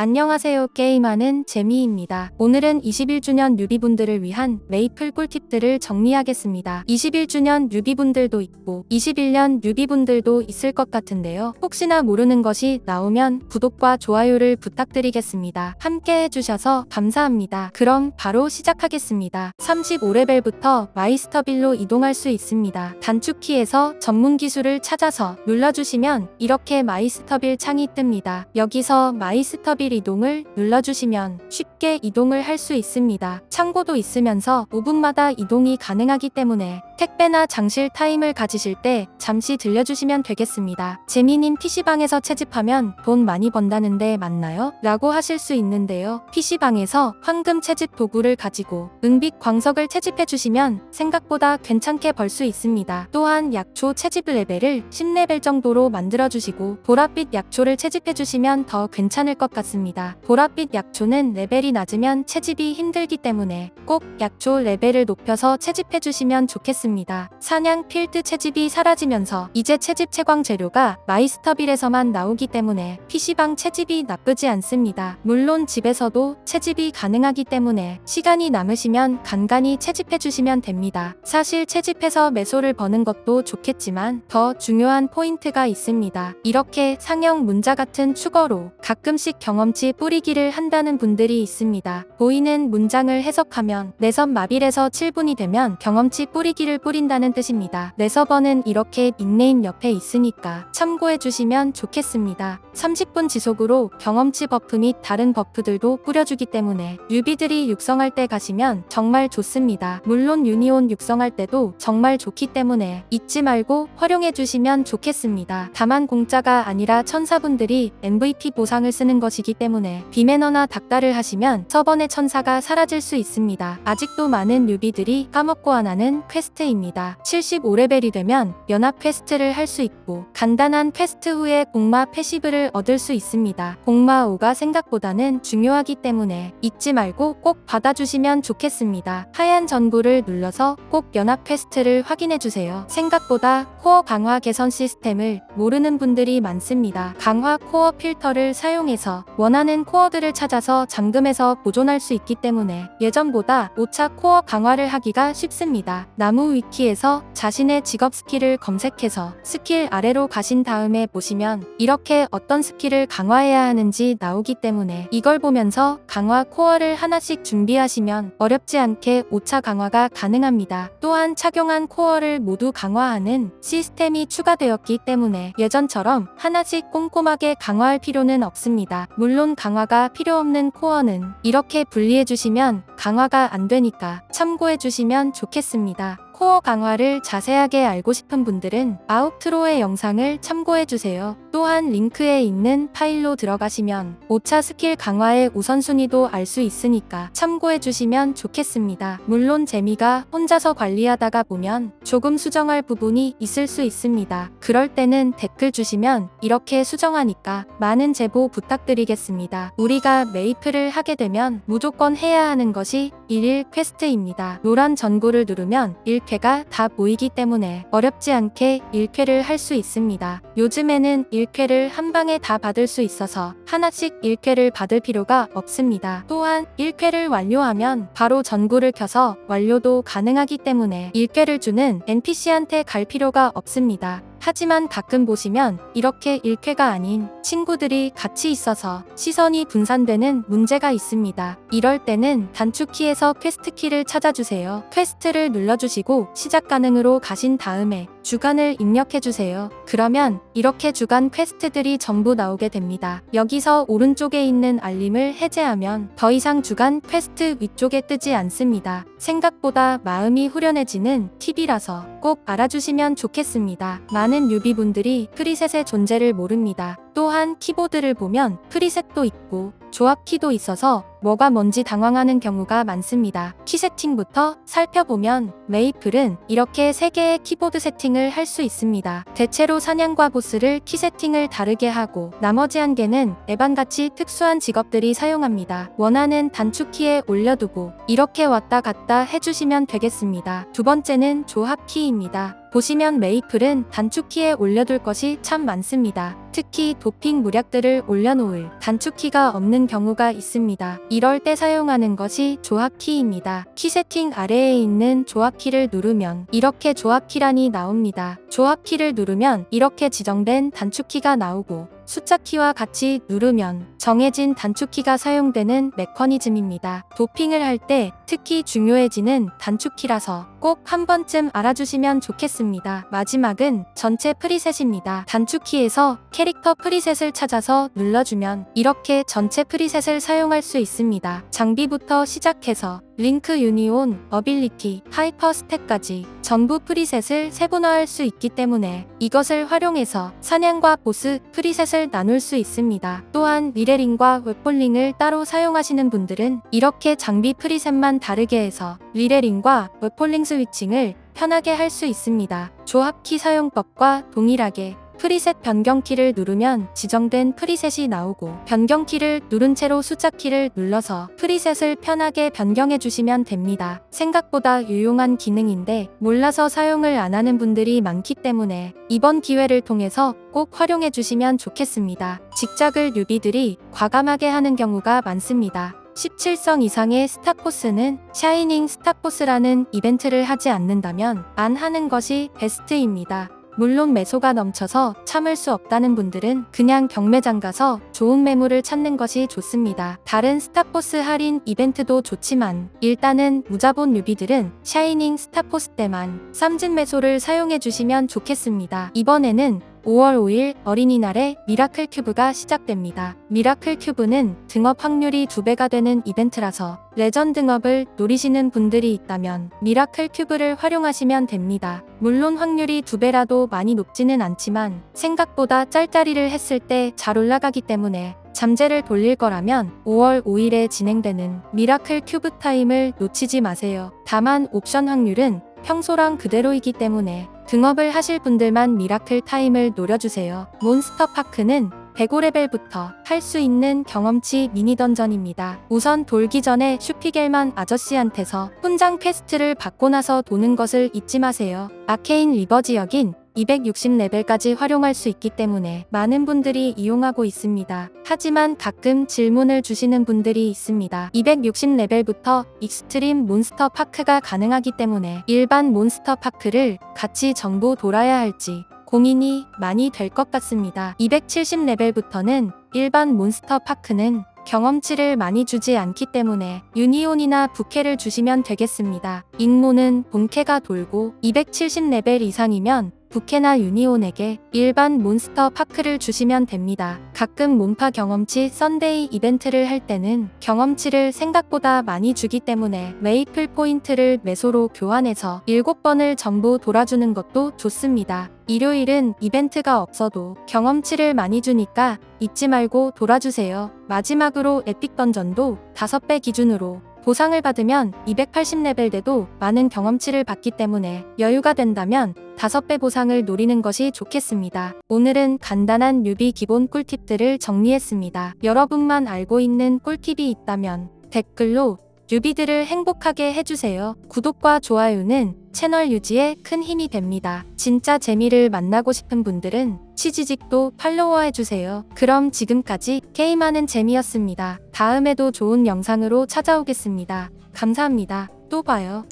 안녕하세요. 게임하는 재미입니다. 오늘은 21주년 뉴비분들을 위한 메이플 꿀팁들을 정리하겠습니다. 21주년 뉴비분들도 있고 21년 뉴비분들도 있을 것 같은데요. 혹시나 모르는 것이 나오면 구독과 좋아요를 부탁드리겠습니다. 함께 해주셔서 감사합니다. 그럼 바로 시작하겠습니다. 35레벨부터 마이스터빌로 이동할 수 있습니다. 단축키에서 전문 기술을 찾아서 눌러주시면 이렇게 마이스터빌 창이 뜹니다. 여기서 마이스터빌 이동을 눌러주시면 쉽게 이동을 할 수 있습니다. 창고도 있으면서 5분마다 이동이 가능하기 때문에 택배나 장실 타임을 가지실 때 잠시 들려주시면 되겠습니다. 재미님 PC방에서 채집하면 돈 많이 번다는데 맞나요? 라고 하실 수 있는데요. PC방에서 황금 채집 도구를 가지고 은빛 광석을 채집해 주시면 생각보다 괜찮게 벌 수 있습니다. 또한 약초 채집 레벨을 10레벨 정도로 만들어 주시고 보랏빛 약초를 채집해 주시면 더 괜찮을 것 같습니다. 보랏빛 약초는 레벨이 낮으면 채집이 힘들기 때문에 꼭 약초 레벨을 높여서 채집해 주시면 좋겠습니다. 사냥 필드 채집이 사라지면서 이제 채집 채광 재료가 마이스터빌에서만 나오기 때문에 PC방 채집이 나쁘지 않습니다. 물론 집에서도 채집이 가능하기 때문에 시간이 남으시면 간간히 채집해 주시면 됩니다. 사실 채집해서 매소를 버는 것도 좋겠지만 더 중요한 포인트가 있습니다. 이렇게 상형 문자 같은 축어로 가끔씩 경험치 뿌리기를 한다는 분들이 있습니다. 보이는 문장을 해석하면 내선 마빌에서 7분이 되면 경험치 뿌리기를 뿌린다는 뜻입니다. 내 서버는 이렇게 닉네임 옆에 있으니까 참고해 주시면 좋겠습니다. 30분 지속으로 경험치 버프 및 다른 버프들도 뿌려주기 때문에 유비들이 육성할 때 가시면 정말 좋습니다. 물론 유니온 육성할 때도 정말 좋기 때문에 잊지 말고 활용해 주시면 좋겠습니다. 다만 공짜가 아니라 천사분들이 MVP 보상을 쓰는 것이기 때문에 비매너나 닥달을 하시면 서번의 천사가 사라질 수 있습니다. 아직도 많은 뉴비들이 까먹고 안 하는 퀘스트 입니다. 75레벨이 되면 연합 퀘스트를 할 수 있고 간단한 퀘스트 후에 공마 패시브를 얻을 수 있습니다. 공마 5가 생각보다는 중요하기 때문에 잊지 말고 꼭 받아주시면 좋겠습니다. 하얀 전구를 눌러서 꼭 연합 퀘스트를 확인해주세요. 생각보다 코어 강화 개선 시스템을 모르는 분들이 많습니다. 강화 코어 필터를 사용해서 원하는 코어들을 찾아서 잠금해서 보존할 수 있기 때문에 예전보다 5차 코어 강화를 하기가 쉽습니다. 나무 위키에서 자신의 직업 스킬을 검색해서 스킬 아래로 가신 다음에 보시면 이렇게 어떤 스킬을 강화해야 하는지 나오기 때문에 이걸 보면서 강화 코어를 하나씩 준비하시면 어렵지 않게 5차 강화가 가능합니다. 또한 착용한 코어를 모두 강화하는 시스템이 추가되었기 때문에 예전처럼 하나씩 꼼꼼하게 강화할 필요는 없습니다. 물론 강화가 필요 없는 코어는 이렇게 분리해 주시면 강화가 안 되니까 참고해 주시면 좋겠습니다. 코어 강화를 자세하게 알고 싶은 분들은 아웃트로의 영상을 참고해 주세요. 또한 링크에 있는 파일로 들어가시면 5차 스킬 강화의 우선순위도 알 수 있으니까 참고해 주시면 좋겠습니다. 물론 재미가 혼자서 관리하다가 보면 조금 수정할 부분이 있을 수 있습니다. 그럴 때는 댓글 주시면 이렇게 수정하니까 많은 제보 부탁드리겠습니다. 우리가 메이플을 하게 되면 무조건 해야 하는 것이 일일 퀘스트입니다. 노란 전구를 누르면 1쾌가 다 보이기 때문에 어렵지 않게 1쾌를 할 수 있습니다. 요즘에는 1 쾌를 한 방에 다 받을 수 있어서 하나씩 1쾌를 받을 필요가 없습니다. 또한 1쾌를 완료하면 바로 전구를 켜서 완료도 가능하기 때문에 1쾌를 주는 NPC한테 갈 필요가 없습니다. 하지만 가끔 보시면 이렇게 1쾌가 아닌 친구들이 같이 있어서 시선이 분산되는 문제가 있습니다. 이럴 때는 단축키에서 퀘스트 키를 찾아주세요. 퀘스트를 눌러주시고 시작 가능으로 가신 다음에 주간을 입력해주세요. 그러면 이렇게 주간 퀘스트들이 전부 나오게 됩니다. 여기서 오른쪽에 있는 알림을 해제하면 더 이상 주간 퀘스트 위쪽에 뜨지 않습니다. 생각보다 마음이 후련해지는 팁이라서 꼭 알아주시면 좋겠습니다. 많은 유비분들이 프리셋의 존재를 모릅니다. 또한 키보드를 보면 프리셋도 있고 조합 키도 있어서 뭐가 뭔지 당황하는 경우가 많습니다. 키 세팅부터 살펴보면 메이플은 이렇게 3개의 키보드 세팅을 할 수 있습니다. 대체로 사냥과 보스를 키 세팅을 다르게 하고 나머지 한 개는 에반같이 특수한 직업들이 사용합니다. 원하는 단축키에 올려두고 이렇게 왔다 갔다 해주시면 되겠습니다. 두 번째는 조합 키입니다. 보시면 메이플은 단축키에 올려둘 것이 참 많습니다. 특히 도핑 무략들을 올려놓을 단축키가 없는 경우가 있습니다. 이럴 때 사용하는 것이 조합키입니다. 키 세팅 아래에 있는 조합키를 누르면 이렇게 조합키란이 나옵니다. 조합키를 누르면 이렇게 지정된 단축키가 나오고 숫자키와 같이 누르면 정해진 단축키가 사용되는 메커니즘입니다. 도핑을 할 때 특히 중요해지는 단축키라서 꼭 한 번쯤 알아주시면 좋겠습니다. 마지막은 전체 프리셋입니다. 단축키에서 캐릭터 프리셋을 찾아서 눌러주면 이렇게 전체 프리셋을 사용할 수 있습니다. 장비부터 시작해서 링크 유니온, 어빌리티, 하이퍼 스탯까지 전부 프리셋을 세분화할 수 있기 때문에 이것을 활용해서 사냥과 보스 프리셋을 나눌 수 있습니다. 또한 리레링과 웹폴링을 따로 사용하시는 분들은 이렇게 장비 프리셋만 다르게 해서 리레링과 웹폴링 스위칭을 편하게 할 수 있습니다. 조합키 사용법과 동일하게 프리셋 변경키를 누르면 지정된 프리셋이 나오고 변경키를 누른 채로 숫자키를 눌러서 프리셋을 편하게 변경해 주시면 됩니다. 생각보다 유용한 기능인데 몰라서 사용을 안 하는 분들이 많기 때문에 이번 기회를 통해서 꼭 활용해 주시면 좋겠습니다. 직작을 뉴비들이 과감하게 하는 경우가 많습니다. 17성 이상의 스타코스는 샤이닝 스타코스라는 이벤트를 하지 않는다면 안 하는 것이 베스트입니다. 물론 매소가 넘쳐서 참을 수 없다는 분들은 그냥 경매장 가서 좋은 매물을 찾는 것이 좋습니다. 다른 스타포스 할인 이벤트도 좋지만 일단은 무자본 뉴비들은 샤이닝 스타포스 때만 쌈진 매소를 사용해 주시면 좋겠습니다. 이번에는 5월 5일 어린이날에 미라클 큐브가 시작됩니다. 미라클 큐브는 등업 확률이 2배가 되는 이벤트라서 레전 등업을 노리시는 분들이 있다면 미라클 큐브를 활용하시면 됩니다. 물론 확률이 2배라도 많이 높지는 않지만 생각보다 짤짤이를 했을 때 잘 올라가기 때문에 잠재를 돌릴 거라면 5월 5일에 진행되는 미라클 큐브 타임을 놓치지 마세요. 다만 옵션 확률은 평소랑 그대로이기 때문에 등업을 하실 분들만 미라클 타임을 노려주세요. 몬스터 파크는 105레벨부터 할 수 있는 경험치 미니 던전입니다. 우선 돌기 전에 슈피겔만 아저씨한테서 훈장 퀘스트를 받고 나서 도는 것을 잊지 마세요. 아케인 리버 지역인 260레벨까지 활용할 수 있기 때문에 많은 분들이 이용하고 있습니다. 하지만 가끔 질문을 주시는 분들이 있습니다. 260레벨부터 익스트림 몬스터 파크가 가능하기 때문에 일반 몬스터 파크를 같이 전부 돌아야 할지 고민이 많이 될 것 같습니다. 270레벨부터는 일반 몬스터 파크는 경험치를 많이 주지 않기 때문에 유니온이나 부캐를 주시면 되겠습니다. 익모는 본캐가 돌고 270레벨 이상이면 부캐나 유니온에게 일반 몬스터 파크를 주시면 됩니다. 가끔 몬파 경험치 썬데이 이벤트를 할 때는 경험치를 생각보다 많이 주기 때문에 메이플 포인트를 매소로 교환해서 7번을 전부 돌아주는 것도 좋습니다. 일요일은 이벤트가 없어도 경험치를 많이 주니까 잊지 말고 돌아주세요. 마지막으로 에픽 던전도 5배 기준으로 보상을 받으면 280레벨 돼도 많은 경험치를 받기 때문에 여유가 된다면 5배 보상을 노리는 것이 좋겠습니다. 오늘은 간단한 뉴비 기본 꿀팁들을 정리했습니다. 여러분만 알고 있는 꿀팁이 있다면 댓글로 뉴비들을 행복하게 해주세요. 구독과 좋아요는 채널 유지에 큰 힘이 됩니다. 진짜 재미를 만나고 싶은 분들은 치지직도 팔로워 해주세요. 그럼 지금까지 게임하는 재미였습니다. 다음에도 좋은 영상으로 찾아오겠습니다. 감사합니다. 또 봐요.